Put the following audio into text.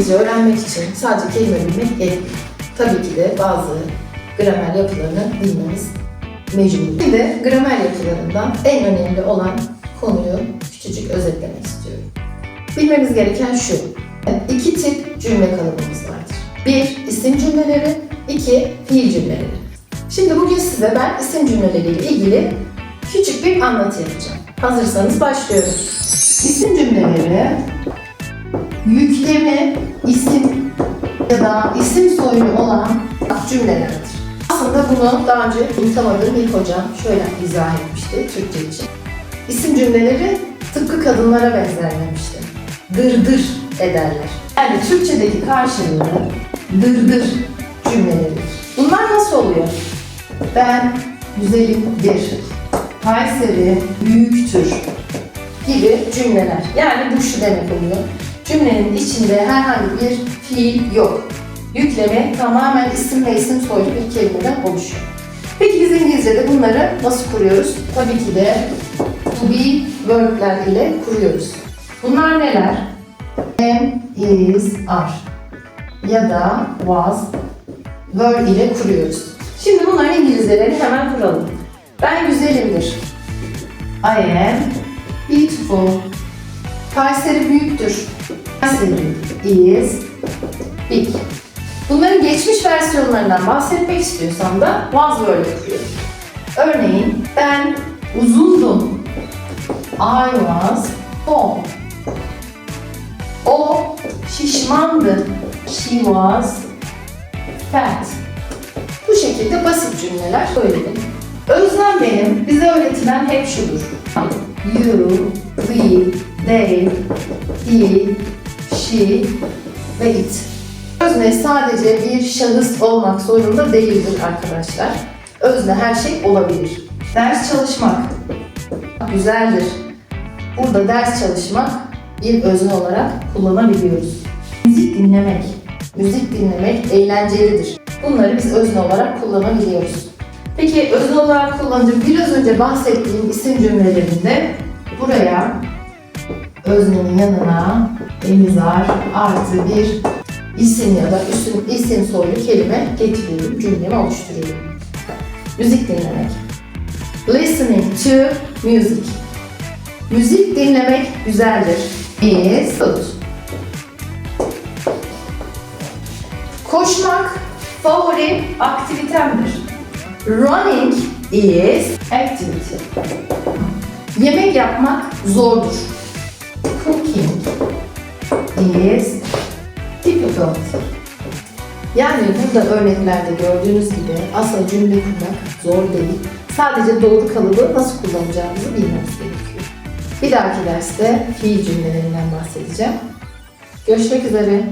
İngilizce öğrenmek için sadece kelime bilmek yetmiyor. Tabii ki de bazı gramer yapılarını bilmemiz mecbur. Şimdi gramer yapılarından en önemli olan konuyu küçücük özetlemek istiyorum. Bilmemiz gereken şu. İki tip cümle kalıbımız vardır. Bir, isim cümleleri. iki fiil cümleleri. Şimdi bugün size ben isim cümleleriyle ilgili küçük bir anlatı yapacağım. Hazırsanız başlıyorum. İsim cümleleri yüklemi, isim ya da isim soyunu olan cümlelerdir. Aslında bunu daha önce unutamadığım ilk hocam şöyle izah etmişti Türkçe için. İsim cümleleri tıpkı kadınlara benzerlemişti. Dırdır ederler. Yani Türkçedeki karşılığı dırdır cümleleridir. Bunlar nasıl oluyor? Ben güzelimdir. Kayseri büyüktür gibi cümleler. Yani bu şu demek oluyor. Cümlenin içinde herhangi bir fiil yok. Yükleme tamamen isim ve isim soylu bir kelimeden oluşuyor. Peki biz İngilizce'de bunları nasıl kuruyoruz? Tabii ki de to be verb'ler ile kuruyoruz. Bunlar neler? Am, is, are ya da was verb ile kuruyoruz. Şimdi bunların İngilizcelerini hemen kuralım. Ben güzelimdir. I am beautiful. Kayseri büyüktür. Kayseri is big. Bunların geçmiş versiyonlarından bahsetmek istiyorsam da was böyle kuruyorum. Örneğin ben uzundum. I was tall. O şişmandı. She was fat. Bu şekilde basit cümleler söyledim. Özlem benim, bize öğretilen hep şudur. You, we, they, he, she ve it. Özne sadece bir şahıs olmak zorunda değildir arkadaşlar. Özne her şey olabilir. Ders çalışmak güzeldir. Burada ders çalışmak bir özne olarak kullanabiliyoruz. Müzik dinlemek. Müzik dinlemek eğlencelidir. Bunları biz özne olarak kullanabiliyoruz. Peki özne olarak kullanınca biraz önce bahsettiğim isim cümlelerinde buraya öznenin yanına emizar artı bir isim ya da isim, isim soylu kelime getiriyorum, cümlemi oluşturuyorum. Müzik dinlemek. Listening to music. Müzik dinlemek güzeldir. Is good. Koşmak favori aktivitemdir. Running is activity. Yemek yapmak zordur. İs difficult. Yani burada örneklerde gördüğünüz gibi aslında cümle kurmak zor değil. Sadece doğru kalıbı nasıl kullanacağımızı bilmemiz gerekiyor. Bir dahaki derste fiil cümlelerinden bahsedeceğim. Görüşmek üzere.